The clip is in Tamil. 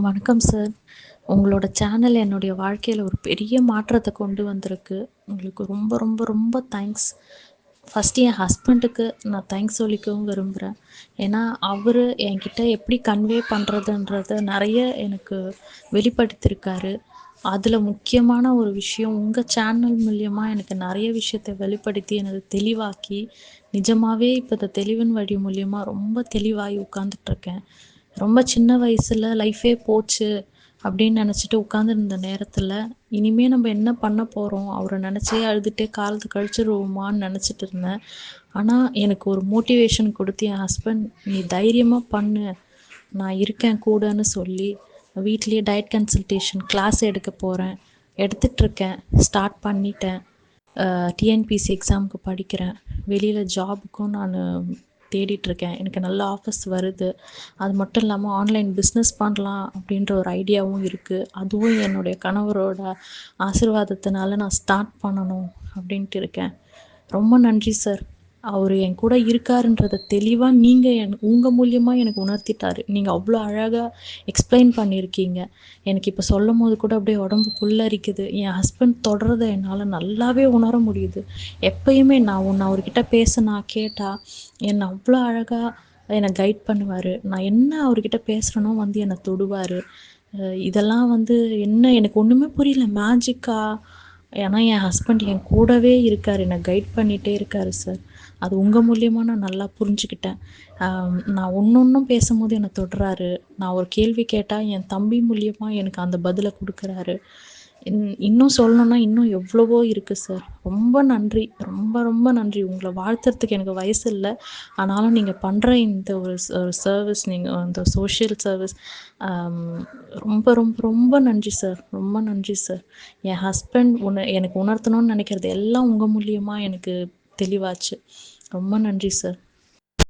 வணக்கம் சார். உங்களோட சேனல் என்னுடைய வாழ்க்கையில் ஒரு பெரிய மாற்றத்தை கொண்டு வந்திருக்கு. உங்களுக்கு ரொம்ப, ரொம்ப, ரொம்ப தேங்க்ஸ். ஃபஸ்ட்டு என் ஹஸ்பண்டுக்கு நான் தேங்க்ஸ் சொல்லிக்கவும் விரும்புகிறேன் ஏன்னா, அவர் என்கிட்ட எப்படி கன்வே பண்ணுறதுன்றத நிறைய எனக்கு வெளிப்படுத்தியிருக்காரு. அதில் முக்கியமான ஒரு விஷயம் உங்கள் சேனல் மூலியமாக எனக்கு நிறைய விஷயத்த வெளிப்படுத்தி, எனக்கு தெளிவாக்கி, நிஜமாகவே இப்போ இந்த தெளிவின் வழி மூலியமாக ரொம்ப தெளிவாகி உட்காந்துட்ருக்கேன் ரொம்ப சின்ன வயசுல லைஃபே போச்சு அப்படின்னு நினச்சிட்டு உட்காந்துருந்த நேரத்தில் இனிமே நம்ம என்ன பண்ண போகிறோம் அவரை நினச்சே அழுதுட்டே காலத்து கழிச்சிருவோமான்னு நினச்சிட்டு இருந்தேன். ஆனால் எனக்கு ஒரு மோட்டிவேஷன் கொடுத்து என் ஹஸ்பண்ட், "நீ தைரியமாக பண்ணு. நான் இருக்கேன் கூடன்னு" சொல்லி, வீட்லேயே டயட் கன்சல்டேஷன் கிளாஸ் எடுக்க போகிறேன் எடுத்துட்ருக்கேன் ஸ்டார்ட் பண்ணிட்டேன். டிஎன்பிசி டிஎன்பிஎஸ்சி எக்ஸாம்க்கு படிக்கிறேன். வெளியில் ஜாபுக்கும் நான் தேடிட்டுருக்கேன். எனக்கு நல்ல ஆஃபர்ஸ் வருது. அது மட்டும் இல்லாமல் ஆன்லைன் பிஸ்னஸ் பண்ணலாம் அப்படின்ற ஒரு ஐடியாவும் இருக்குது அதுவும் என்னுடைய கணவரோட ஆசீர்வாதத்தினால நான் ஸ்டார்ட் பண்ணணும் அப்படின்ட்டு இருக்கேன். ரொம்ப நன்றி சார். அவர் என் கூட இருக்காருன்றத தெளிவாக நீங்கள் என் உங்கள் மூலியமாக எனக்கு உணர்த்திட்டாரு. நீங்கள் அவ்வளோ அழகாக எக்ஸ்ப்ளைன் பண்ணியிருக்கீங்க. எனக்கு இப்போ சொல்லும் போது கூட அப்படியே உடம்பு புல்லரிக்குது. என் ஹஸ்பண்ட் தொடுறத என்னால் நல்லாவே உணர முடியுது. எப்பயுமே நான் உன்னை அவர்கிட்ட பேசினா கேட்டால் என்னை அவ்வளோ அழகாக என்னை கைட் பண்ணுவார் நான் என்ன அவர்கிட்ட பேசுகிறேனோ வந்து என்னை தொடுவார் இதெல்லாம் வந்து என்ன எனக்கு ஒன்றுமே புரியல. மேஜிக்கா? ஏன்னா, என் ஹஸ்பண்ட் என் கூடவே இருக்கார் என்னை கைட் பண்ணிகிட்டே இருக்காரு சார். அது உங்கள் மூலியமாக நான் நல்லா புரிஞ்சுக்கிட்டேன். நான் நான் ஒன்றும் பேசும்போது என்னை தொடுறாரு. நான் ஒரு கேள்வி கேட்டால் என் தம்பி மூலியமாக எனக்கு அந்த பதிலை கொடுக்குறாரு இன் இன்னும் சொல்லணும்னா, இன்னும் எவ்வளவோ இருக்கு சார். ரொம்ப நன்றி. ரொம்ப, ரொம்ப நன்றி. உங்களை வாழ்த்துறதுக்கு எனக்கு வயசு இல்லை ஆனாலும் நீங்க பண்ற இந்த ஒரு சர்வீஸ் நீங்க இந்த சோஷியல் சர்வீஸ் ரொம்ப, ரொம்ப, ரொம்ப நன்றி சார். ரொம்ப நன்றி சார். என் ஹஸ்பண்ட் உண எனக்கு உணர்த்தணும்னு நினைக்கிறது எல்லாம் உங்க மூலியமா எனக்கு தெளிவாச்சு. ரொம்ப நன்றி சார்.